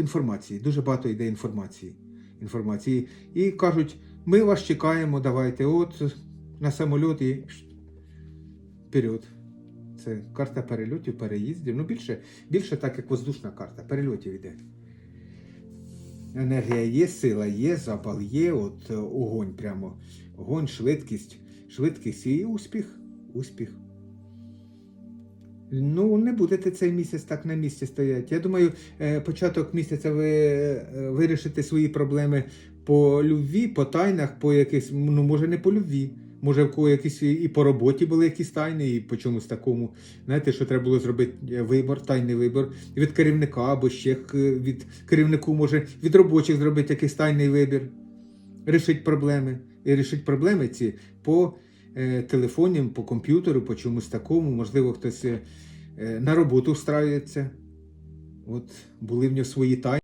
інформації, дуже багато йде інформації. інформації. І кажуть, ми вас чекаємо, давайте, от на самоліт і вперед. Це карта перельотів, переїздів. Ну, більше, більше так, як воздушна карта, перельотів йде. Енергія є, сила є, запал є, от е, огонь прямо. Огонь, швидкість, швидкість і успіх. Успіх. Ну, не будете цей місяць так на місці стояти. Я думаю, е, початок місяця ви е, вирішите свої проблеми по любві, по тайнах, по якихось, ну, може, не по любві. Може, в кого якісь і по роботі були якісь тайни, і по чомусь такому. Знаєте, що треба було зробити е, вибор, тайний вибор від керівника або ще від керівнику, може, від робочих зробити якийсь тайний вибір, рішити проблеми. І рішити проблеми ці по е, телефоні, по комп'ютеру, по чомусь такому. Можливо, хтось е, е, на роботу встраюється. От були в нього свої тайни.